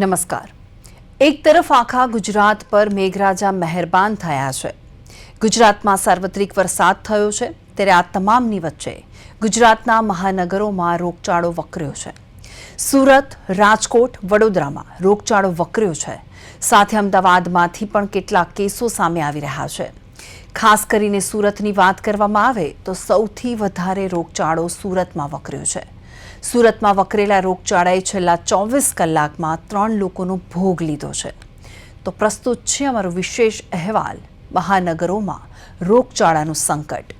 નમસ્કાર. એક તરફ આખા ગુજરાત પર મેઘરાજા મહેરબાન થયા છે. ગુજરાતમાં સાર્વત્રિક વરસાદ થયો છે, ત્યારે આ તમામની વચ્ચે ગુજરાતના મહાનગરોમાં રોગચાળો વકર્યો છે. સુરત, રાજકોટ, વડોદરામાં રોગચાળો વકર્યો છે. સાથે અમદાવાદમાંથી પણ કેટલાક કેસો સામે આવી રહ્યા છે. ખાસ કરીને સુરતની વાત કરવામાં આવે તો સૌથી વધારે રોગચાળો સુરતમાં વકર્યો છે. સુરતમાં વકરેલા રોગચાળાએ છેલ્લા ચોવીસ કલાકમાં ત્રણ લોકોનો ભોગ લીધો છે. તો પ્રસ્તુત છે અમારો વિશેષ અહેવાલ. મહાનગરોમાં રોગચાળાનું સંકટ.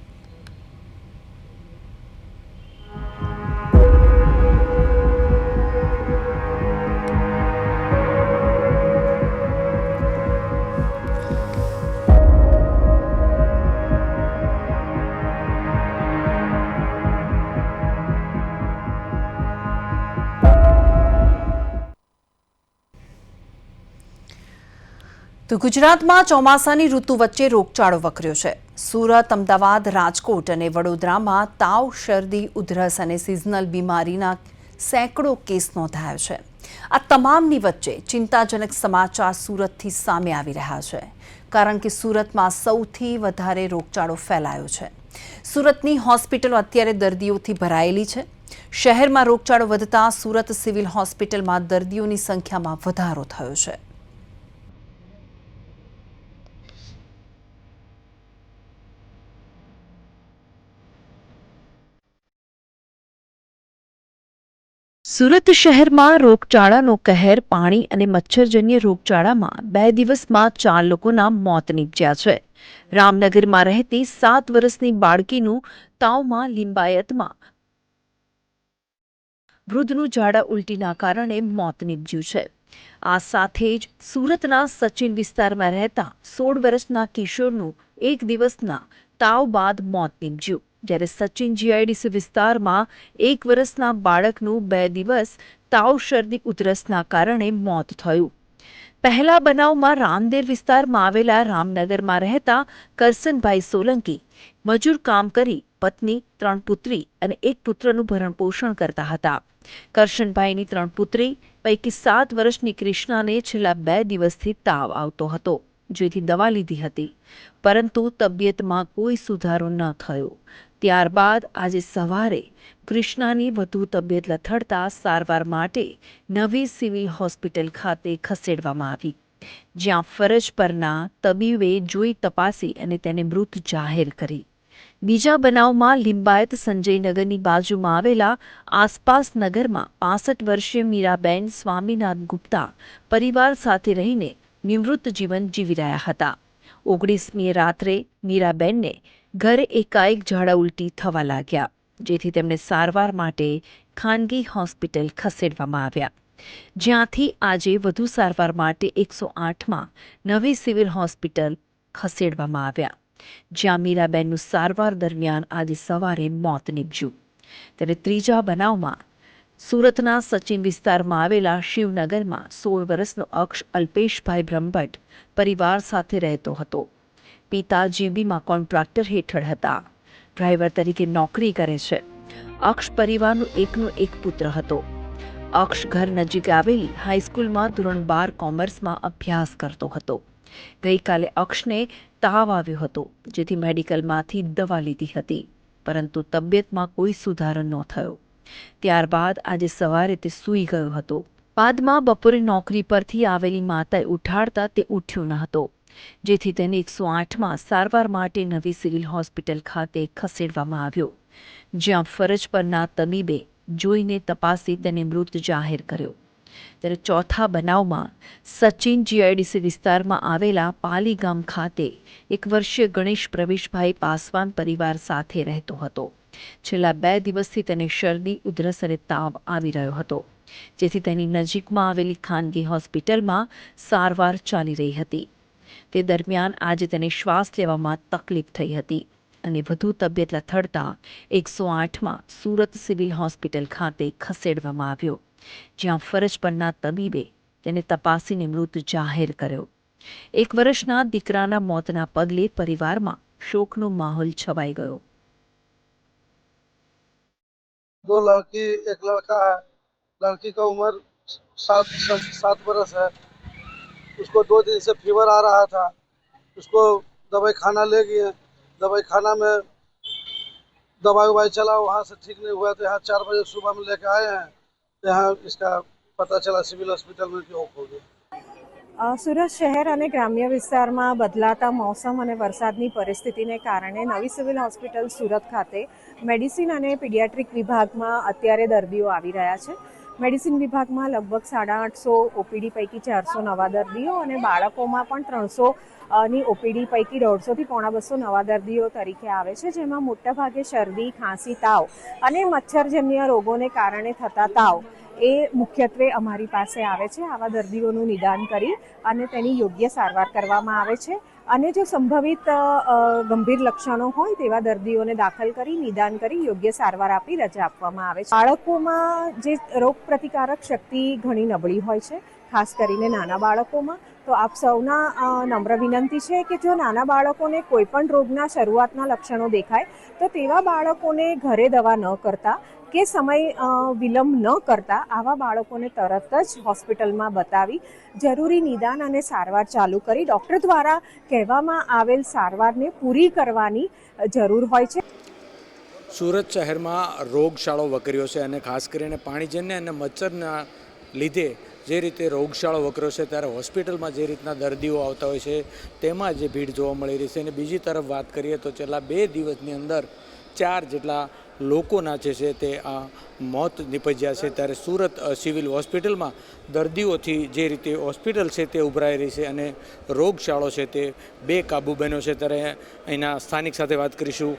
તો ગુજરાતમાં ચોમાસાની ઋતુ વચ્ચે રોગચાળો વકર્યો છે. સુરત, અમદાવાદ, રાજકોટ અને વડોદરામાં તાવ, શરદી, ઉધરસ અને સિઝનલ બીમારીના સેંકડો કેસ નોંધાયો છે. આ તમામની વચ્ચે ચિંતાજનક સમાચાર સુરતથી સામે આવી રહ્યા છે, કારણ કે સુરતમાં સૌથી વધારે રોગચાળો ફેલાયો છે. સુરતની હોસ્પિટલો અત્યારે દર્દીઓથી ભરાયેલી છે. શહેરમાં રોગચાળો વધતા સુરત સિવિલ હોસ્પિટલમાં દર્દીઓની સંખ્યામાં વધારો થયો છે. સુરત શહેરમાં રોગચાળાનો કહેર, પાણી અને મચ્છરજન્ય રોગચાળામાં બે દિવસમાં ચાર લોકોના મોત નીપજ્યા છે. રામનગરમાં રહેતી સાત વર્ષની બાળકીનું તાવમાં લિંબાયતમાં વૃદ્ધનું ઝાડા ઉલટીના કારણે મોત નીપજ્યું છે. આ સાથે જ સુરતના સચિન વિસ્તારમાં રહેતા સોળ વર્ષના કિશોરનું એક દિવસના તાવ બાદ મોત નીપજ્યું. જ્યારે સચિન જીઆઈડીસી વિસ્તારમાં એક વર્ષના બાળકનું બે દિવસ તાવ, શરદી, ઉધરસના કારણે મોત થયું. પહેલા બનાવમાં રામદેર વિસ્તારમાં આવેલા રામનગરમાં રહેતા કરસનભાઈ સોલંકી મજૂર કામ કરી પત્ની, ત્રણ પુત્રી અને એક પુત્રનું ભરણપોષણ કરતા હતા. કરશનભાઈની ત્રણ પુત્રી પૈકી સાત વર્ષની કૃષ્ણાને છેલ્લા બે દિવસથી તાવ આવતો હતો, જેથી દવા લીધી હતી. પરંતુ તબિયતમાં કોઈ સુધારો ન થયો. ત્યારબાદ આજે સવારે કૃષ્ણાની વધુ તબિયત લથડતા સારવાર માટે નવી સિવિલ હોસ્પિટલ ખાતે ખસેડવામાં આવી. જ્યાં ફરજ પરના તબીબે જોઈ તપાસી અને તેને મૃત જાહેર કરી. બીજા બનાવમાં લિંબાયત સંજયનગરની બાજુમાં આવેલા આસપાસ નગરમાં પાસઠ વર્ષીય મીરાબેન સ્વામીનાથ ગુપ્તા પરિવાર સાથે રહીને નિવૃત્ત જીવન જીવી રહ્યા હતા. ઓગણીસમીએ રાત્રે મીરાબેનને ઘરે એકાએક ઝાડા ઉલટી થવા લાગ્યા, જેથી તેમને સારવાર માટે ખાનગી હોસ્પિટલ ખસેડવામાં આવ્યા. જ્યાંથી આજે વધુ સારવાર માટે એકસો આઠમાં નવી સિવિલ હોસ્પિટલ ખસેડવામાં આવ્યા, જ્યાં મીરાબેનનું સારવાર દરમિયાન આજે સવારે મોત નીપજ્યું. ત્યારે ત્રીજા બનાવમાં સુરતના સચિન વિસ્તારમાં આવેલા શિવનગરમાં સોળ વર્ષનો અક્ષ અલ્પેશભાઈ બ્રહ્મભટ્ટ પરિવાર સાથે રહેતો હતો. પિતા જીબીમાં કોન્ટ્રાક્ટર હેઠળ હતા. ડ્રાઈવર તરીકે નોકરી કરે છે. અક્ષ પરિવારનું એકનો એક પુત્ર હતો. અક્ષ ઘર નજીક આવેલી હાઈસ્કૂલમાં ધોરણ બાર કોમર્સમાં અભ્યાસ કરતો હતો. ગઈકાલે અક્ષને તાવ આવ્યો હતો, જેથી મેડિકલમાંથી દવા લીધી હતી, પરંતુ તબિયતમાં કોઈ સુધારો ન થયો. ત્યારબાદ આજે સવારે તે સૂઈ ગયો હતો. બાદમાં બપોરે નોકરી પરથી આવેલી માતાએ ઉઠાડતા તે ઉઠ્યો ન હતો. જેથી તેને એકસો આઠમાં સારવાર માટે નવી સિવિલ હોસ્પિટલ ખાતે ખસેડવામાં આવ્યો, જ્યાં ફરજ પરના તબીબે જોઈને તપાસી તેને મૃત જાહેર કર્યો. ત્યારે ચોથા બનાવમાં સચિન જીઆઈડીસી વિસ્તારમાં આવેલા પાલી ગામ ખાતે એક વર્ષીય ગણેશ પ્રવેશભાઈ પાસવાન પરિવાર સાથે રહેતો હતો. છેલ્લા બે દિવસથી તેને શરદી, ઉધરસ અને તાવ આવી રહ્યો હતો, જેથી તેની નજીકમાં આવેલી ખાનગી હોસ્પિટલમાં સારવાર ચાલી રહી હતી. તે દરમિયાન આજે તેને શ્વાસ લેવામાં તકલીફ થઈ હતી અને વધુ તબિયત લથડતા એકસો આઠમાં સુરત સિવિલ હોસ્પિટલ ખાતે ખસેડવામાં આવ્યો જ્યાં ફરજ પરના તબીબે તેને તપાસીને મૃત જાહેર કર્યો એક વર્ષના દીકરાના મોતના પગલે પરિવારમાં શોકનો માહોલ છવાઈ ગયો दो लड़की एक लड़का है लड़की का उम्र सात सात बरस है उसको दो दिन से फीवर आ रहा था उसको दवाई खाना ले गए दवाई खाना में दवाई ववाई चला वहाँ से ठीक नहीं हुआ तो यहाँ चार बजे सुबह में लेके आए हैं तो यहाँ इसका पता चला सिविल हॉस्पिटल में कि ऑफ हो गया અ, સુરત શહેર અને ગ્રામ્ય વિસ્તારમાં બદલાતા મોસમ અને વરસાદની પરિસ્થિતિને કારણે નવી સિવિલ હોસ્પિટલ સુરત ખાતે મેડિસિન અને પીડિયાટ્રિક વિભાગમાં અત્યારે દર્દીઓ આવી રહ્યા છે મેડિસિન વિભાગમાં લગભગ સાડા આઠસો ઓપીડી પૈકી ચારસો નવા દર્દીઓ અને બાળકોમાં પણ ત્રણસો ની ઓપીડી પૈકી દોઢસોથી પોણા બસો નવા દર્દીઓ તરીકે આવે છે, જેમાં મોટાભાગે શરદી, ખાંસી, તાવ અને મચ્છરજન્ય રોગોને કારણે થતા તાવ એ મુખ્યત્વે અમારી પાસે આવે છે. આવા દર્દીઓનું નિદાન કરી અને તેની યોગ્ય સારવાર કરવામાં આવે છે. અને જો સંભવિત ગંભીર લક્ષણો હોય તેવા દર્દીઓને દાખલ કરી, નિદાન કરી, યોગ્ય સારવાર આપી, રજા આપવામાં આવે છે. બાળકોમાં જે રોગ પ્રતિકારક શક્તિ ઘણી નબળી હોય છે, ખાસ કરીને નાના બાળકોમાં, તો આપ સૌના નમ્ર વિનંતી છે કે જો નાના બાળકોને કોઈ પણ રોગના શરૂઆતના લક્ષણો દેખાય, તો તેવા બાળકોને ઘરે દવા ન કરતા કે સમય વિલંબ ન કરતા આવા બાળકોને તરત જ હોસ્પિટલમાં બતાવી, જરૂરી નિદાન અને સારવાર ચાલુ કરી ડૉક્ટર દ્વારા કહેવામાં આવેલ સારવારને પૂરી કરવાની જરૂર હોય છે. સુરત શહેરમાં રોગશાળો વકર્યો છે અને ખાસ કરીને પાણીજન્ય અને મચ્છરના લીધે જે રીતે રોગશાળો વકર્યો છે, ત્યારે હોસ્પિટલમાં જે રીતના દર્દીઓ આવતા હોય છે, તેમાં જે ભીડ જોવા મળી રહી છે. અને બીજી તરફ વાત કરીએ તો છેલ્લા બે દિવસની અંદર ચાર જેટલા લોકોના જે છે તે આ મોત નિપજ્યા છે ત્યારે સુરત સિવિલ હોસ્પિટલમાં દર્દીઓથી જે રીતે હોસ્પિટલ છે તે ઉભરાઈ રહી છે અને રોગશાળો છે તે બે કાબુ બન્યો છે. ત્યારે અહીંના સ્થાનિક સાથે વાત કરીશું.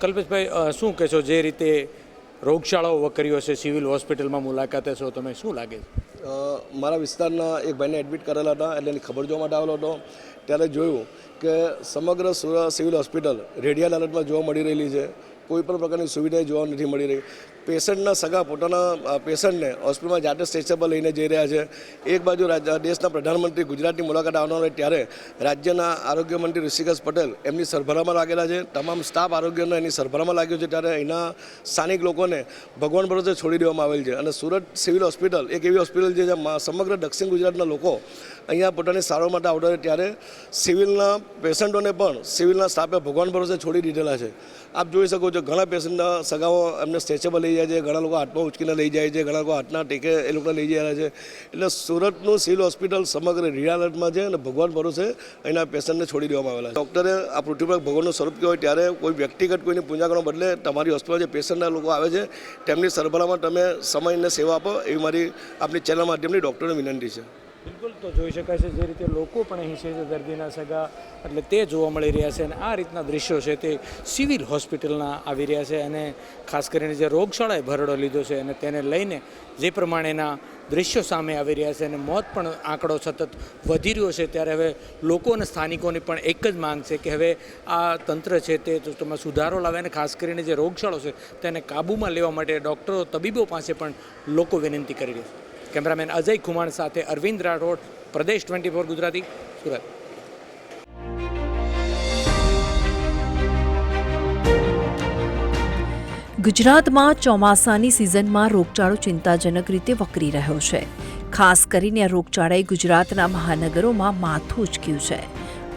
કલ્પેશભાઈ શું કહેશો જે રીતે રોગશાળાઓ વકર્યો છે સિવિલ હોસ્પિટલમાં મુલાકાતે છો? તમે શું લાગે મારા વિસ્તારના એક ભાઈને એડમિટ કરેલા હતા એટલે એની ખબર જોવા માટે આવેલો હતો. ત્યારે જોયું કે સમગ્ર સિવિલ હોસ્પિટલ રેડિયલ હાલતમાં જોવા મળી રહેલી છે. કોઈ પણ પ્રકારની સુવિધા જોવા નથી મળી રહી. પેશન્ટના સગા પોતાના પેશન્ટને હોસ્પિટલમાં જાતે સ્ટેશન પર લઈને જઈ રહ્યા છે. એક બાજુ દેશના પ્રધાનમંત્રી ગુજરાતની મુલાકાત આવનાર હોય ત્યારે રાજ્યના આરોગ્ય મંત્રી ઋષિકેશ પટેલ એમની સરભરામાં લાગેલા છે. તમામ સ્ટાફ આરોગ્યનો એની સરભરામાં લાગ્યો છે ત્યારે અહીંના સ્થાનિક લોકોને ભગવાન ભરોસે છોડી દેવામાં આવેલ છે. અને સુરત સિવિલ હોસ્પિટલ, એક એવી હોસ્પિટલ છે જ્યાં સમગ્ર દક્ષિણ ગુજરાતના લોકો અહીંયા પોતાની સારવાર માટે આવતા ત્યારે સિવિલના પેશન્ટોને પણ સિવિલના સ્ટાફે ભગવાન ભરોસે છોડી દીધેલા છે. આપ જોઈ શકો છો ઘણા પેશન્ટના સગાઓ એમને સ્ટેચર લઈ જાય છે, ઘણા લોકો હાથમાં ઉચકીને લઈ જાય છે, ઘણા લોકો હાથના ટેકે એ લોકોને લઈ જાય છે. એટલે સુરતનું સિવિલ હોસ્પિટલ સમગ્ર રિયાલટમાં છે અને ભગવાન ભરોસે અહીંના પેશન્ટને છોડી દેવામાં આવેલા છે. ડૉક્ટરે આ પૃથ્વી પર ભગવાનનું સ્વરૂપ કહેવાય ત્યારે કોઈ વ્યક્તિગત કોઈની પૂજા કરવા બદલે તમારી હોસ્પિટલમાં જે પેશન્ટના લોકો આવે છે, તેમની સરભરામાં તમે સમયને સેવા આપો એવી મારી આપની ચેનલ માધ્યમની ડૉક્ટરને વિનંતી છે. બિલકુલ તો જોઈ શકાય છે જે રીતે લોકો પણ અહીં છે દર્દીના સગા એટલે તે જોવા મળી રહ્યા છે અને આ રીતના દ્રશ્યો છે તે સિવિલ હોસ્પિટલના આવી રહ્યા છે અને ખાસ કરીને જે રોગશાળાએ ભરડો લીધો છે અને તેને લઈને જે પ્રમાણેના દ્રશ્યો સામે આવી રહ્યા છે અને મોત પણ આંકડો સતત વધી રહ્યો છે ત્યારે હવે લોકો અને સ્થાનિકોની પણ એક જ માંગ છે કે હવે આ તંત્ર છે તો તેમાં સુધારો લાવે અને ખાસ કરીને જે રોગશાળો છે તેને કાબૂમાં લેવા માટે ડૉક્ટરો તબીબો પાસે પણ લોકો વિનંતી કરી રહ્યા છે. કેમેરામેન અજય કુમાર સાથે અરવિંદ રાઠોડ, પ્રદેશ ટ્વેન્ટી ફોર ગુજરાતી, સુરત. ગુજરાતમાં ચોમાસાની સિઝનમાં રોગચાળો ચિંતાજનક રીતે વકરી રહ્યો છે. ખાસ કરીને આ રોગચાળાએ ગુજરાતના મહાનગરોમાં માથું ઉચક્યું છે.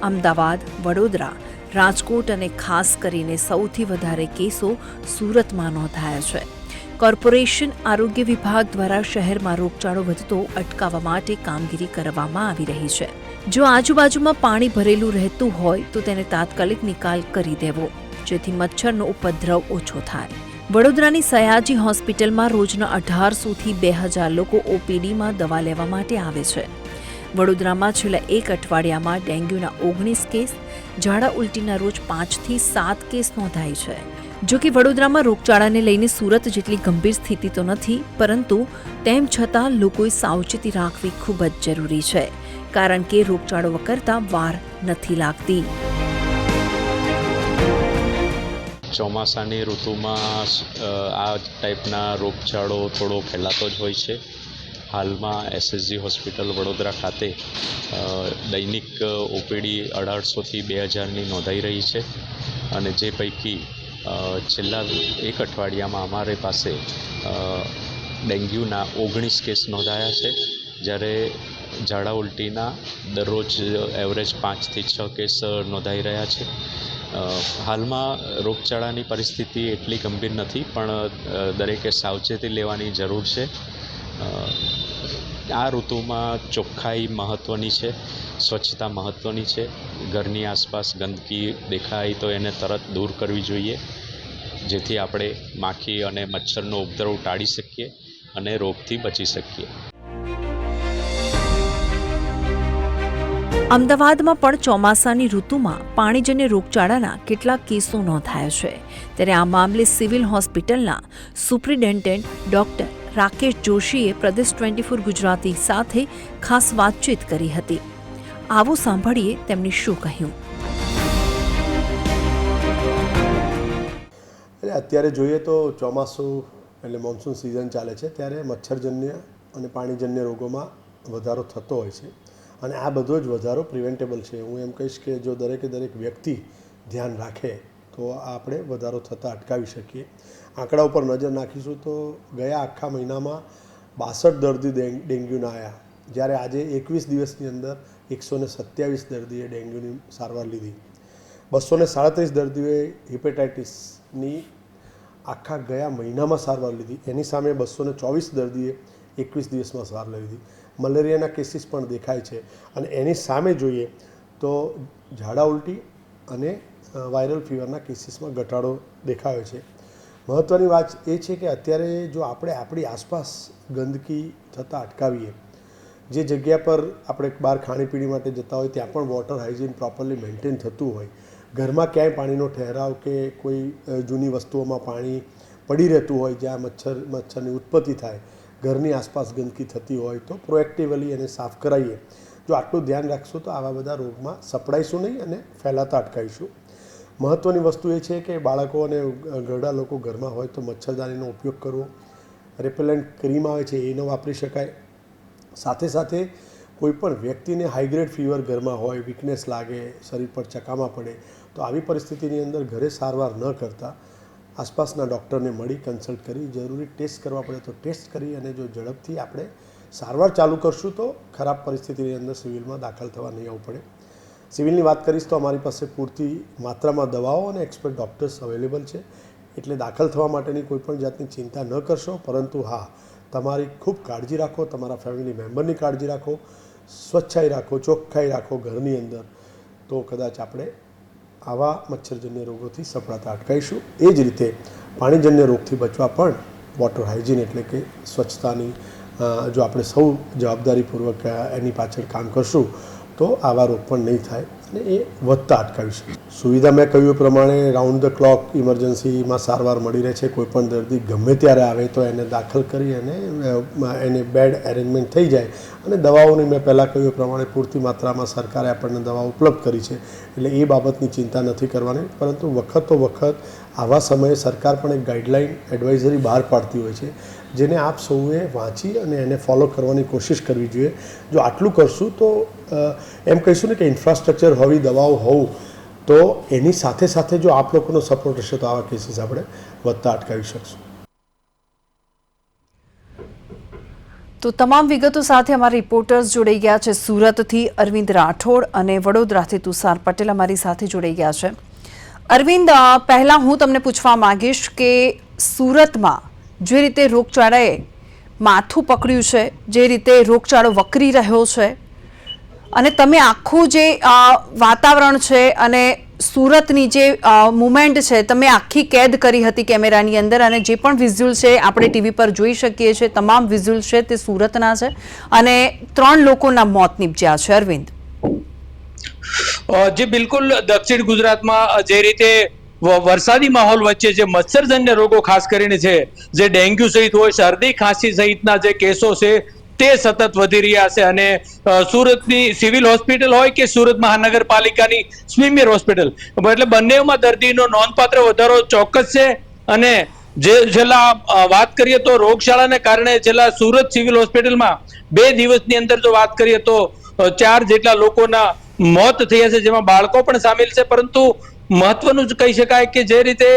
અમદાવાદ, વડોદરા, રાજકોટ અને ખાસ કરીને સૌથી વધારે કેસો સુરતમાં નોંધાયા છે. કોર્પોરેશન આરોગ્ય વિભાગ દ્વારા શહેરમાં રોગચાળો વધતો અટકાવવા માટે કામગીરી કરવામાં આવી રહી છે. જો આજુબાજુમાં પાણી ભરેલું રહેતું હોય તો તેને તાત્કાલિક નિકાલ કરી દેવો, જેથી મચ્છરનો ઉપદ્રવ ઓછો થાય. વડોદરાની સયાજી હોસ્પિટલમાં રોજના અઢારસોથી બે હજાર લોકો ઓપીડીમાં દવા લેવા માટે આવે છે. વડોદરામાં છેલ્લા એક અઠવાડિયામાં ડેન્ગ્યુના ઓગણીસ કેસ, ઝાડા ઉલટીના રોજ પાંચથી સાત કેસ નોંધાય છે. જો કે વડોદરામાં રોગચાળાને લઈને સુરત જેટલી ગંભીર સ્થિતિ તો નથી, પરંતુ તેમ છતાં લોકોએ સાવચેતી રાખવી ખૂબ જ જરૂરી છે, કારણ કે રોગચાળો વકરતા વાર નથી લાગતી. ચોમાસાની ઋતુમાં આ ટાઈપના રોગચાળો થોડો ફેલાતો જ હોય છે. હાલમાં એસએસજી હોસ્પિટલ વડોદરા ખાતે દૈનિક ઓપીડી અઢારસોથી બે હજારની નોંધાઈ રહી છે. અને જે પૈકી છેલ્લા એક અઠવાડિયામાં અમારી પાસે ડેન્ગ્યુના ઓગણીસ કેસ નોંધાયા છે. જ્યારે ઝાડા ઉલટીના દરરોજ એવરેજ પાંચથી છ કેસ નોંધાઈ રહ્યા છે. હાલમાં રોગચાળાની પરિસ્થિતિ એટલી ગંભીર નથી, પણ દરેકે સાવચેતી લેવાની જરૂર છે. આ ઋતુમાં ચોખ્ખાઈ મહત્ત્વની છે, સ્વચ્છતા મહત્ત્વની છે. ઘરની આસપાસ ગંદકી દેખાય તો એને તરત દૂર કરવી જોઈએ, જેથી આપણે માખી અને મચ્છરનો ઉપદ્રવ ટાળી શકીએ અને રોગથી બચી શકીએ. અમદાવાદમાં પણ ચોમાસાની ઋતુમાં પાણીજન્ય રોગચાળાના કેટલાક કેસો નોંધાયા છે. ત્યારે આ મામલે સિવિલ હોસ્પિટલના સુપ્રિન્ટેન્ડન્ટ ડોક્ટર રાકેશ જોશીએ પ્રદેશ ટ્વેન્ટી ફોર ગુજરાતી સાથે ખાસ વાતચીત કરી હતી. આવો સાંભળીએ તેમણે શું કહ્યું. એટલે અત્યારે જોઈએ તો ચોમાસું એટલે મોન્સૂન સિઝન ચાલે છે, ત્યારે મચ્છરજન્ય અને પાણીજન્ય રોગોમાં વધારો થતો હોય છે. અને આ બધો જ વધારો પ્રિવેન્ટેબલ છે. હું એમ કહીશ કે જો દરેકે દરેક વ્યક્તિ ધ્યાન રાખે, તો આપણે વધારો થતાં અટકાવી શકીએ. આંકડા ઉપર નજર નાખીશું તો ગયા આખા મહિનામાં બાસઠ દર્દી ડેન્ગ્યુના આવ્યા જ્યારે આજે એકવીસ દિવસની અંદર એકસો ને સત્યાવીસ દર્દીએ ડેન્ગ્યુની સારવાર લીધી. બસો ને સાડત્રીસ દર્દીઓએ હિપેટાઇટિસની આખા ગયા મહિનામાં સારવાર લીધી. એની સામે બસો ને ચોવીસ દર્દીએ એકવીસ દિવસમાં સારવાર લીધી. મલેરિયાના કેસીસ પણ દેખાય છે. અને એની સામે જોઈએ તો ઝાડા ઉલટી અને વાયરલ ફીવરના કેસીસમાં ઘટાડો દેખાયો છે. મહત્ત્વની વાત એ છે કે અત્યારે જો આપણે આપણી આસપાસ ગંદકી થતાં અટકાવીએ, જે જગ્યા પર આપણે બહાર ખાણીપીણી માટે જતા હોય, ત્યાં પણ વોટર હાઇજીન પ્રોપરલી મેન્ટેન થતું હોય, ઘરમાં ક્યાંય પાણીનો ઠહેરાવ કે કોઈ જૂની વસ્તુઓમાં પાણી પડી રહેતું હોય, જ્યાં મચ્છર, મચ્છરની ઉત્પત્તિ થાય, ઘરની આસપાસ ગંદકી થતી હોય, તો પ્રોએક્ટિવલી એને સાફ કરાવીએ. જો આટલું ધ્યાન રાખશું તો આવા બધા રોગમાં સપડાઈશું નહીં અને ફેલાતા અટકાવીશું. મહત્ત્વની વસ્તુ એ છે કે બાળકો અને ઘરડા લોકો ઘરમાં હોય તો મચ્છરદાનીનો ઉપયોગ કરવો રેપેલન્ટ ક્રીમ આવે છે એ ન વાપરી શકાય. સાથે સાથે કોઈપણ વ્યક્તિને હાઈગ્રેડ ફીવર ઘરમાં હોય વીકનેસ લાગે, શરીર પર ચકામા પડે, તો આવી પરિસ્થિતિની અંદર ઘરે સારવાર ન કરતા આસપાસના ડૉક્ટરને મળી કન્સલ્ટ કરી, જરૂરી ટેસ્ટ કરવા પડે તો ટેસ્ટ કરી અને જો ઝડપથી આપણે સારવાર ચાલુ કરશું તો ખરાબ પરિસ્થિતિની અંદર સિવિલમાં દાખલ થવા નહીં આવવું પડે. સિવિલની વાત કરીશ તો અમારી પાસે પૂરતી માત્રામાં દવાઓ અને એક્સપર્ટ ડૉક્ટર્સ અવેલેબલ છે. એટલે દાખલ થવા માટેની કોઈપણ જાતની ચિંતા ન કરશો. પરંતુ હા, તમારી ખૂબ કાળજી રાખો, તમારા ફેમિલી મેમ્બરની કાળજી રાખો, સ્વચ્છાઈ રાખો, ચોખ્ખાઈ રાખો ઘરની અંદર. તો કદાચ આપણે આવા મચ્છરજન્ય રોગોથી સફળતા અટકાવીશું એ જ રીતે પાણીજન્ય રોગથી બચવા પણ વોટર હાઇજીન એટલે કે સ્વચ્છતાની જો આપણે સૌ જવાબદારીપૂર્વક એની પાછળ કામ કરશું તો આવા રોગ પણ નહીં થાય અને એ વધતા અટકાવી શકે. સુવિધા મેં કહ્યું પ્રમાણે રાઉન્ડ ધ ક્લોક ઇમરજન્સીમાં સારવાર મળી રહે છે કોઈપણ દર્દી ગમે ત્યારે આવે તો એને દાખલ કરી અને એને બેડ એરેન્જમેન્ટ થઈ જાય. અને દવાઓની મેં પહેલાં કહ્યું પ્રમાણે પૂરતી માત્રામાં સરકારે આપણને દવા ઉપલબ્ધ કરી છે. એટલે એ બાબતની ચિંતા નથી કરવાની, પરંતુ વખત તો વખત આવા સમયે સરકાર પણ એક ગાઈડલાઇન એડવાઇઝરી બહાર પાડતી હોય છે. જેને આપ સૌએ વાંચી અને એને ફોલો કરવાની કોશિશ કરવી જોઈએ. જો આટલું કરશું તો એમ કહીશું ને કે ઇન્ફ્રાસ્ટ્રક્ચર હોવી દવાઓ હોવું તો એની સાથે સાથે જો આપ લોકોનો સપોર્ટ હશે તો આવા કેસીસ આપણે વધતા અટકાવી શકશું. તો તમામ વિગતો સાથે અમારા રિપોર્ટર્સ જોડાઈ ગયા છે. સુરતથી અરવિંદ રાઠોડ અને વડોદરાથી તુષાર પટેલ અમારી સાથે જોડાઈ ગયા છે. અરવિંદ પહેલાં હું તમને પૂછવા માંગીશ કે સુરતમાં જે રીતે રોગચાળાએ માથું પકડ્યું છે, જે રીતે રોગચાળો વકરી રહ્યો છે, અને તમે આખું જે વાતાવરણ છે અને સુરતની જે મુમેન્ટ છે, તમે આખી કેદ કરી હતી કેમેરાની અંદર અને જે પણ વિઝ્યુઅલ છે આપણે ટીવી પર જોઈ શકીએ છીએ, તમામ વિઝ્યુઅલ છે તે સુરતના છે અને ત્રણ લોકોના મોત નીપજ્યા છે. અરવિંદ. જે બિલકુલ દક્ષિણ ગુજરાતમાં જે રીતે વરસાદી માહોલ વચ્ચે જે મચ્છરજન્ય રોગો ખાસ કરીને છે, જે ડેન્ગ્યુ સહિત હોય, શરદી, ખાંસી સહિતના જે કેસો છે, તે સતત વધી રહ્યા છે. અને સુરતની સિવિલ હોસ્પિટલ હોય કે સુરત મહાનગરપાલિકાની સ્મીમેર હોસ્પિટલ એટલે બંનેમાં દર્દીનો નોંધપાત્ર વધારો ચોક્કસ છે. અને જે છેલ્લા વાત કરીએ તો રોગશાળાને કારણે છેલ્લા સુરત સિવિલ હોસ્પિટલમાં બે દિવસની અંદર જો વાત કરીએ તો ચાર જેટલા લોકોના મોત થયા છે, જેમાં બાળકો પણ સામેલ છે. પરંતુ મહત્વનું જ કહી શકાય કે જે રીતે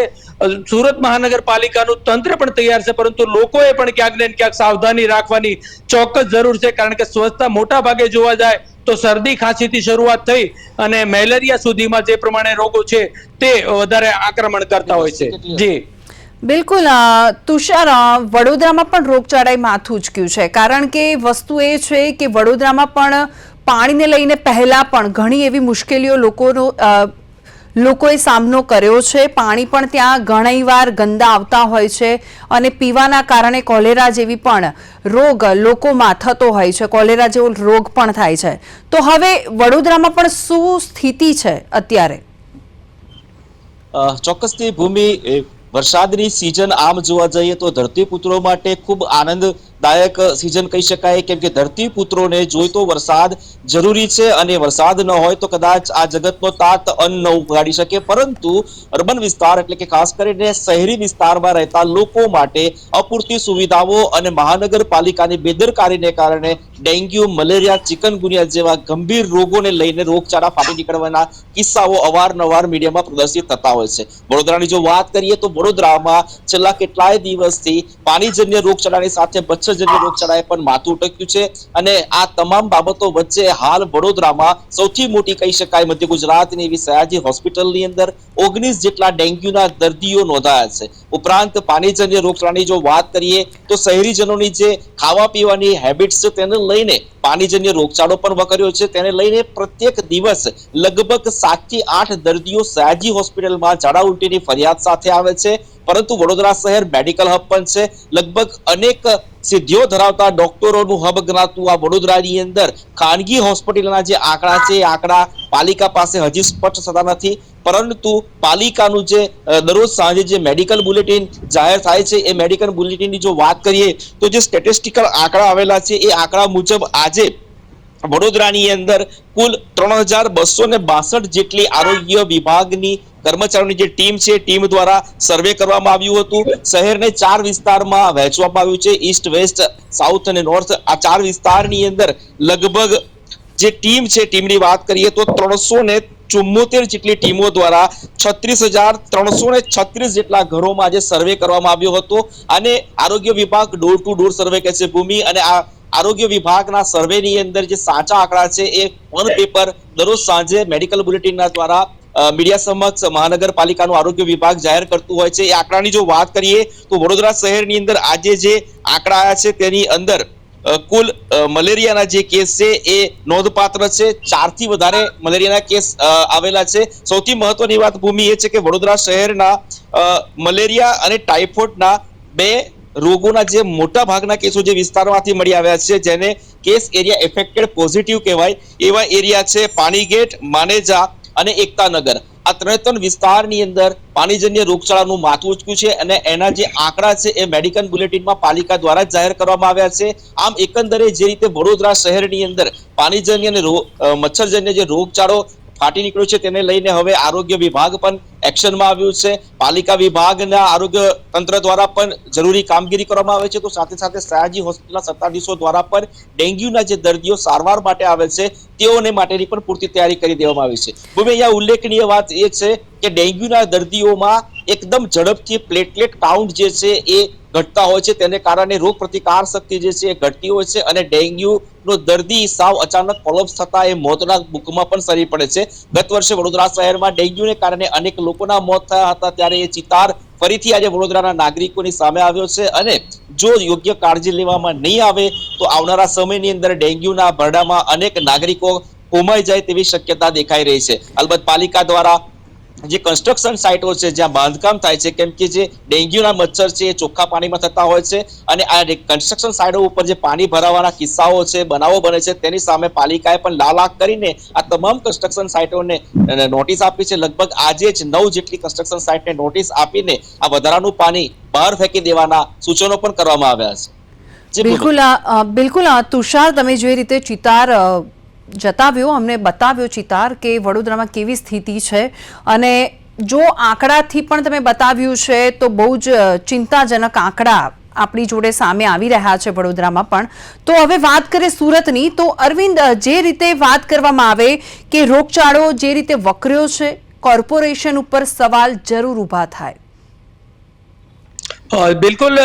સુરત મહાનગરપાલિકાનું તંત્ર પણ તૈયાર છે પરંતુ લોકોએ પણ ક્યાંક ને ક્યાંક સાવધાની રાખવાની ચોક્કસ જરૂર છે. કારણ કે સ્વચ્છતા મોટા ભાગે જોવા જાય તો શરદી ખાંસીથી શરૂઆત થઈ અને મેલેરિયા સુધીમાં જે પ્રમાણે રોગો છે તે વધારે આક્રમણ કરતા હોય છે. જી. બિલકુલ તુષાર વડોદરામાં પણ રોગચાળાએ માથું ઉચક્યું છે. કારણ કે વસ્તુ એ છે કે વડોદરામાં પણ પાણીને લઈને પહેલાં પણ ઘણી એવી મુશ્કેલીઓ લોકોનો લોકોએ સામનો કર્યો છે. પાણી પણ ત્યાં ઘણીવાર ગંદા આવતા હોય છે અને પીવાના કારણે કોલેરા જેવી પણ રોગ લોકોમાં થતો હોય છે. કોલેરા જેવો રોગ પણ થાય છે. તો હવે વડોદરામાં પણ શું સ્થિતિ છે અત્યારે? ચોક્કસથી ભૂમિ વરસાદની સિઝન આમ જોવા જઈએ તો ધરતીપુત્રો માટે ખૂબ આનંદદાયક સિઝન કહી શકાય, કેમ કે ધરતીપુત્રોને જોઈતો વરસાદ જરૂરી છે અને વરસાદ ન હોય તો કદાચ આ જગતનો તાત અન્ન ઉગાડી શકે. પરંતુ અર્બન વિસ્તાર એટલે કે ખાસ કરીને શહેરી વિસ્તારમાં રહેતા લોકો માટે અપૂરતી સુવિધાઓ અને મહાનગરપાલિકાની બેદરકારીને કારણે ડેન્ગ્યુ, મલેરિયા, ચિકનગુનિયા જેવા ગંભીર રોગોને લઈને રોગચાળા ફાટી નીકળવાના કિસ્સાઓ અવારનવાર મીડિયામાં પ્રદર્શિત થતા હોય છે. વડોદરાની જો વાત કરીએ તો વડોદરામાં છેલ્લા કેટલાય દિવસથી પાણીજન્ય રોગચાળાની સાથે મચ્છરજન્ય રોગચાળાએ પણ માથું ઉટક્યું છે અને આ તમામ બાબતો વચ્ચે હાલ વડોદરામાં સૌથી મોટી કહી શકાય મધ્ય ગુજરાતની એવી સયાજી હોસ્પિટલની અંદર ઓગણીસ જેટલા ડેન્ગ્યુના દર્દીઓ નોંધાયા છે. ઉપરાંત પાણીજન્ય રોગચાળાની જો વાત કરીએ તો શહેરીજનોની જે ખાવા પીવાની હેબિટ્સ છે તેને લઈને પાણીજન્ય રોગચાળો પણ વકર્યો છે. તેને લઈને પ્રત્યેક દિવસ લગભગ સાતથી આઠ દર્દીઓ સયાજી હોસ્પિટલમાં ઝાડા ઉલટીની ફરિયાદ સાથે આવે છે. પરંતુ વડોદરા શહેર મેડિકલ હબ પણ છે. લગભગ અનેક સિદ્ધિઓ ધરાવતા ડોક્ટરોનું હબ ગણાતું આ વડોદરાની અંદર. ખાનગી હોસ્પિટલના જે આંકડા છે, એ આંકડા પાલિકા પાસે હજી સ્પષ્ટ થતા નથી. પરંતુ પાલિકાનું જે દરરોજ સાંજે જે મેડિકલ બુલેટિન જાહેર થાય છે, એ મેડિકલ બુલેટિનની જો વાત કરીએ, તો જે સ્ટેટિસ્ટિકલ આંકડા આવેલા છે, એ આંકડા મુજબ આજે વડોદરાની અંદર કુલ ત્રણ હજાર બસો ને બાસઠ જેટલી આરોગ્ય વિભાગની કર્મચારીઓની જે ટીમ છે, ટીમ દ્વારા સર્વે કરવામાં આવ્યું હતું. શહેરને ચાર વિસ્તારમાં વહેંચવામાં આવ્યું છે. ઈસ્ટ વેસ્ટ સાઉથ અને નોર્થ આ ચાર વિસ્તારની અંદર લગભગ જે ટીમ છે, ટીમની વાત કરીએ તો ત્રણસો ને ચુમ્મોતેર જેટલી ટીમો દ્વારા છત્રીસ હજાર ત્રણસો ને છત્રીસ જેટલા ઘરોમાં આજે સર્વે કરવામાં આવ્યો હતો. અને આરોગ્ય વિભાગ ડોર ટુ ડોર સર્વે કહે છે ભૂમિ. અને આ આરોગ્ય વિભાગના સર્વેની અંદર જે સાચા આંકડા છે, એ ઓન પેપર દરરોજ સાંજે મેડિકલ બુલેટિનના દ્વારા મીડિયા સમક્ષ મહાનગરપાલિકાનું આરોગ્ય વિભાગ જાહેર કરતું હોય છે. એ આંકડાની જો વાત કરીએ તો વડોદરા શહેરની અંદર આજે જે આંકડા આવ્યા છે તેની અંદર કુલ મલેરિયાના જે કેસ છે એ નોંધપાત્ર છે. ચારથી વધારે મલેરિયાના કેસ આવેલા છે. સૌથી મહત્વની વાત ભૂમિ એ છે કે વડોદરા શહેરના મલેરિયા અને ટાઇફોઇડના બે રોગોના જે મોટા ભાગના કેસો જે વિસ્તારમાંથી મળી આવ્યા છે, જેને કેસ એરિયા એફેક્ટેડ પોઝિટિવ કહેવાય. એવા એરિયા છે પાણીગેટ, માનેજા અને એકતાનગર. આ ત્રણે ત્રણ વિસ્તારની અંદર પાણીજન્ય રોગચાળાનું માથું ઉચક્યું છે અને એના જે આંકડા છે એ મેડિકલ બુલેટિનમાં પાલિકા દ્વારા જાહેર કરવામાં આવ્યા છે. આમ એકંદરે જે રીતે વડોદરા શહેરની અંદર પાણીજન્ય અને મચ્છરજન્ય જે રોગચાળો ફાટી નીકળ્યો છે તેને લઈને હવે આરોગ્ય વિભાગ પણ એક્શનમાં આવ્યું છે. પાલિકા વિભાગના આરોગ્ય તંત્ર દ્વારા પણ જરૂરી કામગીરી કરવામાં આવે છે. તો સાથે સાથે સયાજી હોસ્પિટલના સત્તાધીશો દ્વારા પણ ડેન્ગ્યુના જે દર્દીઓ સારવાર માટે આવે છે, તેઓને માટેની પણ પૂરતી તૈયારી કરી દેવામાં આવી છે. ભૂમિ, અહીંયા ઉલ્લેખનીય વાત એ છે કે ડેન્ગ્યુના દર્દીઓમાં એકદમ ઝડપથી પ્લેટલેટ કાઉન્ટ જે છે એ ઘટતા હોય છે. તેને કારણે રોગ પ્રતિકાર શક્તિ જે છે એ ઘટતી હોય છે અને ડેન્ગ્યુ નો દર્દી સાવ અચાનક કોલેપ્સ થતા એ મોતના બુકમાં પણ સરી પડે છે. ગત વર્ષે વડોદરા શહેરમાં ડેન્ગ્યુને કારણે અનેક લોકોના મોત થયા હતા ત્યારે એ ચિતાર ફરીથી આજે વડોદરાના નાગરિકોની સામે આવ્યો છે અને જો યોગ્ય કાળજી લેવામાં નહીં આવે તો આવનારા સમયની અંદર ડેન્ગ્યુના ભરડામાં અનેક નાગરિકો હોમાઈ જાય તેવી શક્યતા દેખાઈ રહી છે. અલબત્ત પાલિકા દ્વારા જે કન્સ્ટ્રક્શન સાઇટો છે, જ્યાં બાંધકામ થાય છે, કેમ કે જે ડેન્ગ્યુના મચ્છર છે, એ ચોખ્ખા પાણીમાં થતા હોય છે, અને આ કન્સ્ટ્રક્શન સાઇટો ઉપર જે પાણી ભરાવાના કિસ્સાઓ છે, બનાવો બને છે, તેની સામે પાલિકાએ પણ લાલ આંખ કરીને આ તમામ કન્સ્ટ્રક્શન સાઇટોને નોટિસ આપી છે. લગભગ આજે જ નવ જેટલી કન્સ્ટ્રક્શન સાઇટને નોટિસ આપીને આ વધારાનું પાણી બહાર ફેંકી દેવાના સૂચનો પણ કરવામાં આવ્યા છે. બિલકુલ બિલકુલ તુષાર, તમે જે રીતે ચિતાર જતાવ્યો, અમને બતાવ્યો ચિતાર કે વડોદરામાં કેવી સ્થિતિ છે. અને જો આંકડાથી પણ તમે બતાવ્યું છે, તો બહુ જ ચિંતાજનક આંકડા આપણી જોડે સામે આવી રહ્યા છે વડોદરામાં પણ. તો હવે વાત કરીએ સુરતની, તો અરવિંદ જે રીતે વાત કરવામાં આવે કે રોગચાળો જે રીતે વકર્યો છે, કોર્પોરેશન ઉપર સવાલ જરૂર ઊભા થાય. બિલકુલ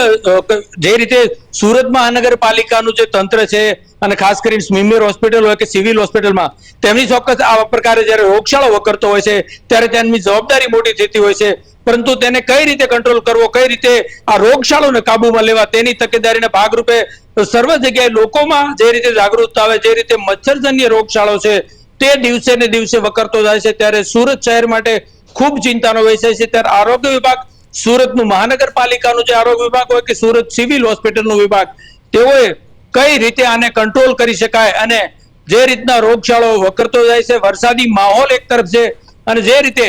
જે રીતે સુરત મહાનગરપાલિકાનું જે તંત્ર છે અને ખાસ કરીને સ્મીમેર હોસ્પિટલ હોય કે સિવિલ હોસ્પિટલમાં, તેમની ચોક્કસ આ પ્રકારે જ્યારે રોગશાળો કરતો હોય છે, ત્યારે તેમની જવાબદારી મોટી થતી હોય છે. પરંતુ તેને કઈ રીતે કંટ્રોલ કરવો, કઈ રીતે આ રોગશાળાઓને કાબૂમાં લેવા, તેની તકેદારીના ભાગરૂપે સર્વ જગ્યાએ લોકોમાં જે રીતે જાગૃતતા આવે, જે રીતે મચ્છરજન્ય રોગશાળો છે, તે દિવસે ને દિવસે વકરતો જાય છે. ત્યારે સુરત શહેર માટે ખૂબ ચિંતાનો વિષય છે. ત્યારે આરોગ્ય વિભાગ સુરતનું મહાનગરપાલિકાનું જે આરોગ્ય વિભાગ હોય કે સુરત સિવિલ હોસ્પિટલનું વિભાગ, તેઓએ કઈ રીતે આને કંટ્રોલ કરી શકાય અને જે રીતના રોગચાળો વકરતો જાય છે, વરસાદી માહોલ એક તરફ છે અને જે રીતે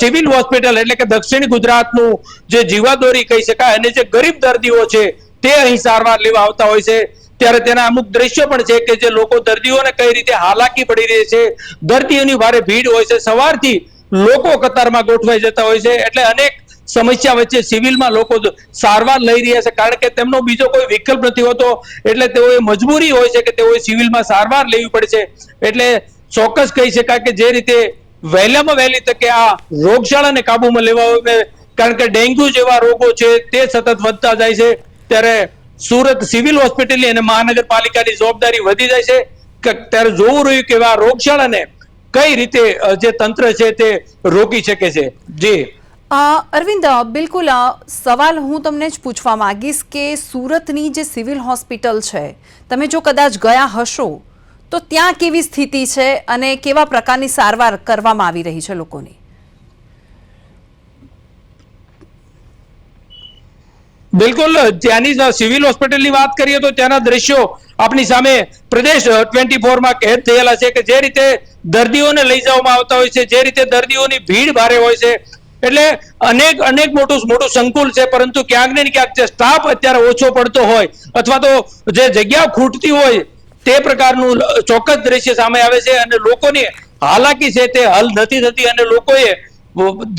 સિવિલ હોસ્પિટલ એટલે કે દક્ષિણ ગુજરાતનું જે જીવાદોરી કહી શકાય અને જે ગરીબ દર્દીઓ છે, તે અહીં સારવાર લેવા આવતા હોય છે. ત્યારે તેના અમુક દ્રશ્યો પણ છે કે જે લોકો દર્દીઓને કઈ રીતે હાલાકી પડી રહી છે, દર્દીઓની ભારે ભીડ હોય છે, સવારથી લોકો કતારમાં ગોઠવાઈ જતા હોય છે, એટલે અનેક સમસ્યા વચ્ચે સિવિલમાં લોકો સારવાર લઈ રહ્યા છે. કારણ કે તેમનો બીજો કોઈ વિકલ્પ નથી હોતો. એટલે તેઓએ મજબૂરી હોય છે કે તેઓએ સિવિલમાં સારવાર લેવી પડે છે એટલે ચોક્કસ કહી શકાય કે જે રીતે વહેલામાં વહેલી તકે આ રોગશાળાને કાબૂમાં લેવા હોય કારણ કે ડેન્ગ્યુ જેવા રોગો છે તે સતત વધતા જાય છે. ત્યારે સુરત સિવિલ હોસ્પિટલની અને મહાનગરપાલિકાની જવાબદારી વધી જાય છે. કે ત્યારે જોવું રહ્યું કે આ રોગશાળાને કઈ રીતે જે તંત્ર છે તે રોકી શકે છે. જી. અરવિંદ, બિલકુલ સવાલ હું તમને જ પૂછવા માંગીશ કે સુરતની જે સિવિલ હોસ્પિટલ છે, તમે જો કદાચ ગયા હશો, તો ત્યાં કેવી સ્થિતિ છે અને કેવા પ્રકારની સારવાર કરવામાં આવી રહી છે લોકોની? બિલકુલ, ત્યાંની સિવિલ હોસ્પિટલની વાત કરીએ તો ત્યાંના દ્રશ્યો આપણી સામે પ્રદેશ ટ્વેન્ટી ફોરમાં કેદ થયેલા છે કે જે રીતે દર્દીઓને લઈ જવામાં આવતા હોય છે, જે રીતે દર્દીઓની ભીડ ભારે હોય છે એટલે અનેક અનેક મોટું મોટું સંકુલ છે, પરંતુ ક્યાંક ને ક્યાંક જે સ્ટાફ અત્યારે ઓછો પડતો હોય, અથવા તો જે જગ્યા ખૂટતી હોય, તે પ્રકારનું ચોક્કસ દ્રશ્ય સામે આવે છે અને લોકોની હાલાકી છે તે હલ નથી થતી અને લોકોએ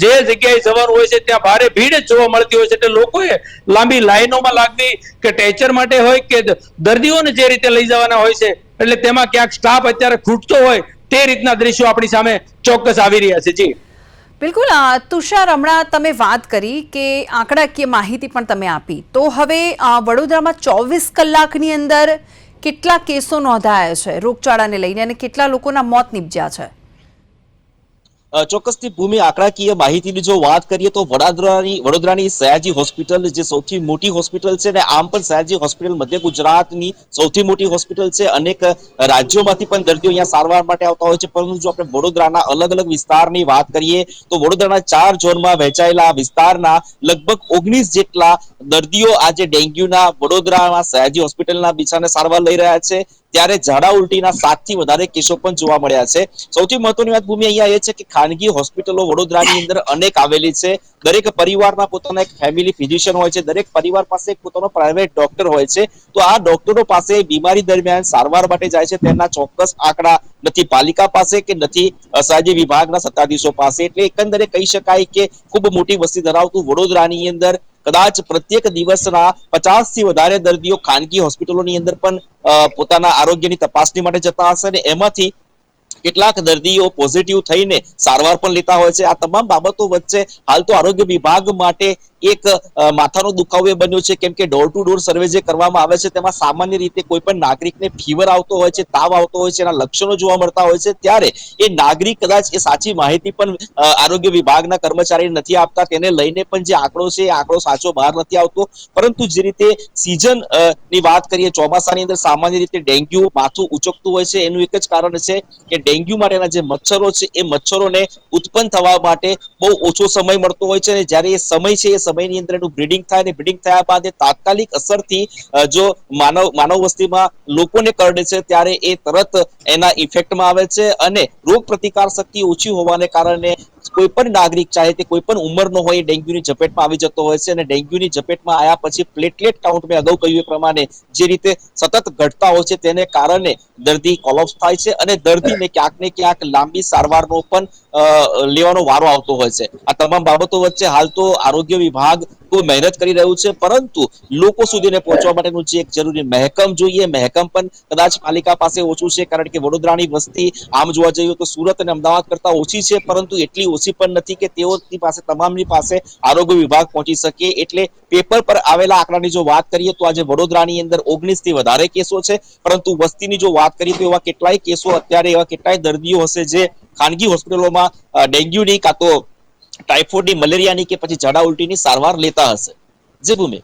જે જગ્યાએ જવાનું હોય છે ત્યાં ભારે ભીડ જ જોવા મળતી હોય છે. એટલે લોકોએ લાંબી લાઈનોમાં લાગવી કે ટેચર માટે હોય કે દર્દીઓને જે રીતે લઈ જવાના હોય છે, એટલે તેમાં ક્યાંક સ્ટાફ અત્યારે ખૂટતો હોય, તે રીતના દ્રશ્યો આપણી સામે ચોક્કસ આવી રહ્યા છે. જી. બિલકુલ તુષાર, હમણાં તમે વાત કરી કે આંકડાકીય માહિતી પણ તમે આપી. તો હવે વડોદરામાં ચોવીસ કલાકની અંદર કેટલા કેસો નોંધાયા છે રોગચાળાને લઈને અને કેટલા લોકોના મોત નીપજ્યા છે? ચોક્કસથી ભૂમિ આંકડાકીય માહિતીની જો વાત કરીએ તો વડોદરાની વડોદરાની સયાજી હોસ્પિટલ જે સૌથી મોટી હોસ્પિટલ છે ને આમ પણ સયાજી હોસ્પિટલ મધ્ય ગુજરાતની સૌથી મોટી હોસ્પિટલ છે. અનેક રાજ્યોમાંથી પણ દર્દીઓ અહીંયા સારવાર માટે આવતા હોય છે. પરંતુ જો આપણે વડોદરાના અલગ અલગ વિસ્તારની વાત કરીએ તો વડોદરાના ચાર ઝોનમાં વહેંચાયેલા વિસ્તારના લગભગ ઓગણીસ જેટલા દર્દીઓ આજે ડેન્ગ્યુના વડોદરામાં સયાજી હોસ્પિટલના બિછાને સારવાર લઈ રહ્યા છે. ત્યારે ઝાડા ઉલટીના સાતથી વધારે કેસો પણ જોવા મળ્યા છે. સૌથી મહત્વની વાત ભૂમિ અહીંયા એ છે કે ખાનગી હોસ્પિટલો વડોદરાની અંદર અનેક આવેલી છે. દરેક પરિવારના પોતાના એક ફેમિલી ફિઝિશિયન હોય છે. દરેક પરિવાર પાસે પોતાનો પ્રાઇવેટ ડોક્ટર હોય છે. તો આ ડોક્ટરો પાસે બીમારી દરમિયાન સારવાર માટે જાય છે. તેમના ચોક્કસ આંકડા નથી. પાલિકા પાસે કે નથી? સહજી વિભાગના સત્તાધીશો પાસે. એટલે એકંદરે કહી શકાય કે ખૂબ મોટી વસ્તી ધરાવતું વડોદરાની અંદર કદાચ પ્રત્યેક દિવસના પચાસથી વધારે દર્દીઓ ખાનગી હોસ્પિટલોની અંદર પણ પોતાના આરોગ્યની તપાસણી માટે જતા હશે અને એમાંથી કેટલાક દર્દીઓ પોઝિટિવ થઈને સારવાર પણ લેતા હોય છે. આ તમામ બાબતો વચ્ચે હાલ તો આરોગ્ય વિભાગ માટે એક માથાનો દુખાવો એ બન્યો છે. કેમ કે ડોર ટુ ડોર સર્વે જે કરવામાં આવે છે, તેમાં સામાન્ય રીતે કોઈ પણ નાગરિકને ફીવર આવતો હોય છે, તાવ આવતો હોય છે, એના લક્ષણો જોવા મળતા હોય છે, ત્યારે એ નાગરિક કદાચ એ સાચી માહિતી પણ આરોગ્ય વિભાગના કર્મચારી નથી આપતા. તેને લઈને પણ જે આંકડો છે, એ આંકડો સાચો બહાર નથી આવતો. પરંતુ જે રીતે સિઝનની વાત કરીએ, ચોમાસાની અંદર સામાન્ય રીતે ડેન્ગ્યુ માથું ઉચકતું હોય છે. એનું એક જ કારણ છે કે ડેન્ગ્યુ માટેના જે મચ્છરો છે, એ મચ્છરોને ઉત્પન્ન થવા માટે બહુ ઓછો સમય મળતો હોય છે. અને જ્યારે એ સમય છે, એ સમયની અંદર એનું બ્રીડિંગ થાય અને બ્રિડિંગ થયા બાદ એ તાત્કાલિક અસરથી જો માનવ માનવ વસ્તીમાં લોકોને કરડે છે, ત્યારે એ તરત એના ઇફેક્ટમાં આવે છે અને રોગ પ્રતિકાર શક્તિ ઓછી હોવાને કારણે કોઈ પણ નાગરિક ચાહે તે કોઈ પણ ઉંમરનો હોય ડેન્ગ્યુની ઝપેટમાં આવી જતો હોય છે અને ડેન્ગ્યુની ઝપેટમાં આવ્યા પછી પ્લેટલેટ કાઉન્ટ મેં અગાઉ કહ્યું એ પ્રમાણે જે રીતે સતત ઘટતા હોય છે તેને કારણે દર્દી કોલોપ્સ થાય છે અને દર્દીને ક્યાંક ને ક્યાંક લાંબી સારવારનો પણ લેવાનો વારો આવતો હોય છે. આ તમામ બાબતો વચ્ચે હાલ તો આરોગ્ય વિભાગ ખૂબ મહેનત કરી રહ્યું છે, પરંતુ લોકો સુધીને પહોંચવા માટેનું જે એક જરૂરી મહેકમ જોઈએ, મહેકમ પણ કદાચ પાલિકા પાસે ઓછું છે, કારણ કે વડોદરાની વસ્તી આમ જોવા જઈએ તો સુરત અને અમદાવાદ કરતા ઓછી છે, પરંતુ એટલી ઓછી પણ નથી કે તેઓની પાસે તમામની પાસે આરોગ્ય વિભાગ પહોંચી શકે એટલે પેપર પર આવેલા આંકડાની જો વાત કરીએ તો આજે વડોદરાની અંદર ઓગણીસથી વધારે કેસો છે. પરંતુ વસ્તીની જો વાત કરીએ તો એવા કેટલાય કેસો અત્યારે એવા કેટલાય દર્દીઓ હશે જે ખાનગી હોસ્પિટલોમાં ડેન્ગ્યુની કાં તો ટાઇફોઇડની, મલેરિયાની કે પછી ઝાડા ઉલટીની સારવાર લેતા હશે. જે ભૂમિ.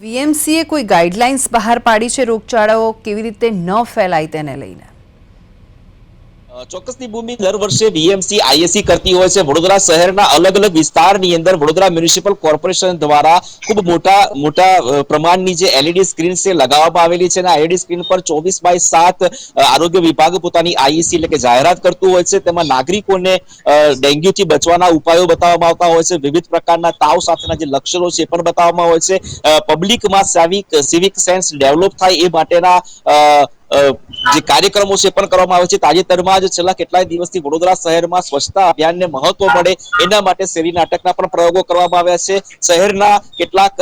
વીએમસીએ કોઈ ગાઈડલાઇન્સ બહાર પાડી છે રોગચાળાઓ કેવી રીતે ન ફેલાય તેને લઈને? ચોક્કસની ભૂમિ દર વર્ષે વીએમસી આઈએસસી કરતી હોય છે. વડોદરા શહેરના અલગ અલગ વિસ્તારની અંદર વડોદરા મ્યુનિસિપલ કોર્પોરેશન દ્વારા ખૂબ મોટા મોટા પ્રમાણની જે એલઈડી સ્ક્રીન છે લગાવવામાં આવેલી છે અને એલઈડી સ્ક્રીન પર ચોવીસ બાય સાત આરોગ્ય વિભાગ પોતાની આઈએસસી એટલે કે જાહેરાત કરતું હોય છે. તેમાં નાગરિકોને ડેન્ગ્યુથી બચવાના ઉપાયો બતાવવામાં આવતા હોય છે. વિવિધ પ્રકારના તાવ સાથેના જે લક્ષણો છે એ પણ બતાવવામાં હોય છે. પબ્લિકમાં સિવિક સિવિક સેન્સ ડેવલપ થાય એ માટેના જે કાર્યક્રમો છે પણ કરવામાં આવે છે. તાજેતરમાં જ છેલ્લા કેટલાય દિવસથી વડોદરા શહેરમાં સ્વચ્છતા અભિયાનને મહત્વ મળે એના માટે શેરી નાટકના પણ પ્રયોગો કરવામાં આવ્યા છે. શહેરના કેટલાક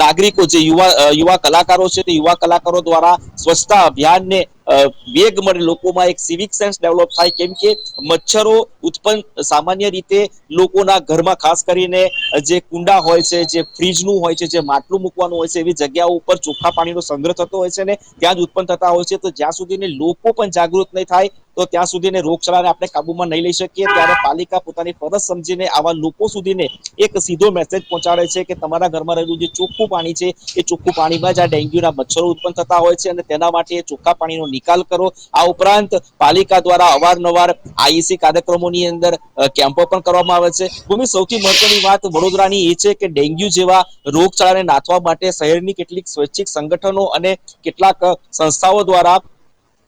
નાગરિકો, જે યુવા યુવા કલાકારો છે તે યુવા કલાકારો દ્વારા સ્વચ્છતા અભિયાનને વેગ મળે, લોકોમાં એક સિવિક સેન્સ ડેવલપ થાય. કેમ કે મચ્છરો ઉત્પન્ન, સામાન્ય રીતે લોકોના ઘરમાં, ખાસ કરીને જે કુંડા હોય છે, જે ફ્રીજનું હોય છે, જે માટલું મૂકવાનું હોય છે, એવી જગ્યાઓ ઉપર ચોખ્ખા પાણીનો સંગ્રહ થતો હોય છે ને, ત્યાં જ ઉત્પન્ન થતા હોય છે. તો જ્યાં સુધીને લોકો પણ જાગૃત નહીં થાય તો ત્યાં સુધીને રોગચાળાને આપણે કાબુમાં નહીં લઈ શકીએ. ત્યારે પાલિકા પોતાની ફરજ સમજીને આવા લોકો સુધીને એક સીધો મેસેજ પહોંચાડે છે કે તમારા ઘરમાં રહેલું જે ચોખ્ખું પાણી છે, એ ચોખ્ખું પાણીમાં જ આ ડેન્ગ્યુના મચ્છરો ઉત્પન્ન થતા હોય છે અને તેના માટે એ ચોખ્ખા પાણીનો નિકાલ કરો. આ ઉપરાંત પાલિકા દ્વારા અવારનવાર આઈસી કાર્યક્રમોની અંદર કેમ્પો પણ કરવામાં આવે છે. ભૂમિ સૌથી મહત્વની વાત વડોદરાની એ છે કે ડેન્ગ્યુ જેવા રોગચાળાને નાથવા માટે શહેરની કેટલીક સ્વૈચ્છિક સંગઠનો અને કેટલાક સંસ્થાઓ દ્વારા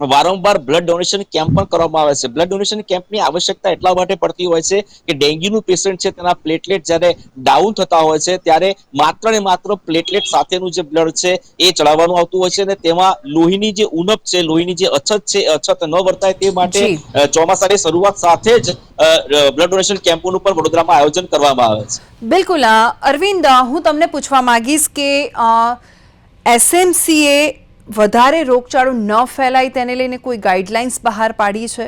વારંવાર બ્લડ ડોનેશન કેમ્પ પણ કરવામાં આવે છે. બ્લડ ડોનેશન કેમ્પની આવશ્યકતા એટલા માટે પડતી હોય છે કે ડેન્ગ્યુનું પેશન્ટ છે તેના પ્લેટલેટ જ્યારે ડાઉન થતા હોય છે ત્યારે માત્ર ને માત્ર પ્લેટલેટ સાથેનું જે બ્લડ છે એ ચડાવવાનું આવતું હોય છે અને તેમાં લોહીની જે ઉણપ છે લોહીની જે અછત છે અછત ન વર્તાય તે માટે ચોમાસાની શરૂઆત સાથે જ બ્લડ ડોનેશન કેમ્પોનું પણ વડોદરામાં આયોજન કરવામાં આવે છે. બિલકુલ અરવિંદ હું તમને પૂછવા માંગીશ કે એસએમસીએ વધારે રોગચાળો ન ફેલાય તેને લઈને કોઈ ગાઈડલાઇન્સ બહાર પાડી છે?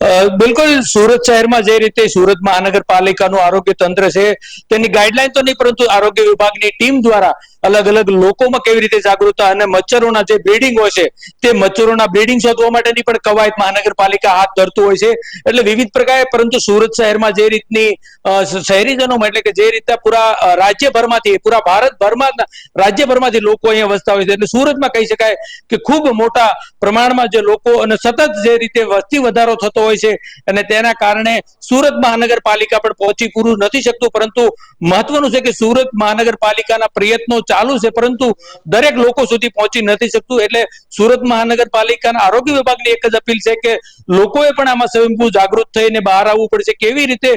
બિલકુલ સુરત શહેરમાં જે રીતે સુરત મહાનગરપાલિકાનું આરોગ્ય તંત્ર છે, તેની ગાઈડલાઈન તો નહીં, પરંતુ આરોગ્ય વિભાગની ટીમ દ્વારા અલગ અલગ લોકોમાં કેવી રીતે જાગૃતતા અને મચ્છરોના જે બ્રીડિંગ હોય છે, તે મચ્છરોના બ્રીડિંગ શોધવા માટેની પણ કવાયત મહાનગરપાલિકા હાથ ધરતું હોય છે. એટલે વિવિધ પ્રકારે, પરંતુ સુરત શહેરમાં જે રીતની શહેરીજનો એટલે કે જે રીતે પૂરા રાજ્યભરમાંથી, પૂરા ભારતભરમાં, રાજ્યભરમાંથી લોકો અહીંયા વસતા હોય છે. એટલે સુરતમાં કહી શકાય કે ખૂબ મોટા પ્રમાણમાં જે લોકો અને સતત જે રીતે વસ્તી વધારો થતો હોય છે અને તેના કારણે સુરત મહાનગરપાલિકા પણ પહોંચી પૂરું નથી શકતું, પરંતુ મહત્વનું છે કે સુરત મહાનગરપાલિકાના પ્રયત્નો ચાલુ છે, પરંતુ દરેક લોકો સુધી પહોંચી નથી શકતું. એટલે સુરત મહાનગરપાલિકાના આરોગ્ય વિભાગની એક જ અપીલ છે કે લોકોએ પણ આમાં સ્વયંભૂ જાગૃત થઈને બહાર આવવું પડશે. કેવી રીતે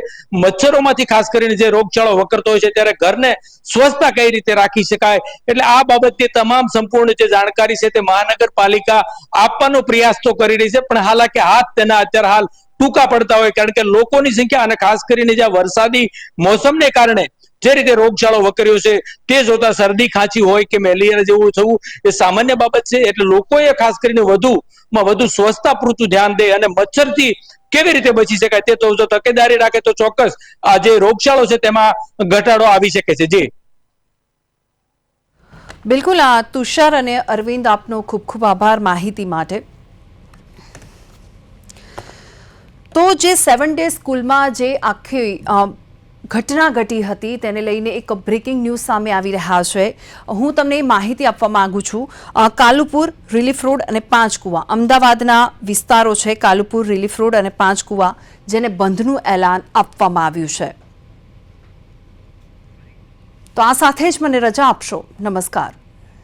મચ્છરોમાંથી ખાસ કરીને જે રોગચાળો વકરતો હોય છે, ત્યારે ઘરને સ્વચ્છતા કઈ રીતે રાખી શકાય? એટલે આ બાબતે તમામ સંપૂર્ણ જે જાણકારી છે તે મહાનગરપાલિકા આપવાનો પ્રયાસ તો કરી રહી છે, પણ હાલાકી હાથ તેના અત્યારે હાલ ટૂંકા પડતા હોય કારણ કે લોકોની સંખ્યા અને ખાસ કરીને જે વરસાદી મોસમને કારણે જે રીતે રોગચાળો વકર્યો છે, તે જોતા શરદી ખાંસી હોય કે મેલેરિયા જેવું થવું, એ સામાન્ય બાબત છે. એટલે લોકોએ ખાસ કરીને વધુમાં વધુ સ્વચ્છતા પૂરતું ધ્યાન દે અને મચ્છરથી કેવી રીતે બચી શકાય તે તો જો તકેદારી રાખે તો ચોક્કસ આ જે રોગચાળો છે તેમાં ઘટાડો આવી શકે છે. જી. બિલકુલ, આ તુષાર અને અરવિંદ આપનો ખૂબ ખૂબ આભાર માહિતી માટે. તો જે સેવન ડે સ્કૂલમાં જે આખી ઘટના ઘટી હતી તેને લઈને એક બ્રેકિંગ ન્યૂઝ સામે આવી રહ્યા છે. હું તમને માહિતી આપવા માંગુ છું. કાલુપુર રિલીફ રોડ અને પાંચકુવા. અમદાવાદના વિસ્તારો છે કાલુપુર રિલીફ રોડ અને પાંચકુવા, જેને બંધનું એલાન આપવામાં આવ્યું છે. તો આ સાથે જ મને રજા આપશો. નમસ્કાર.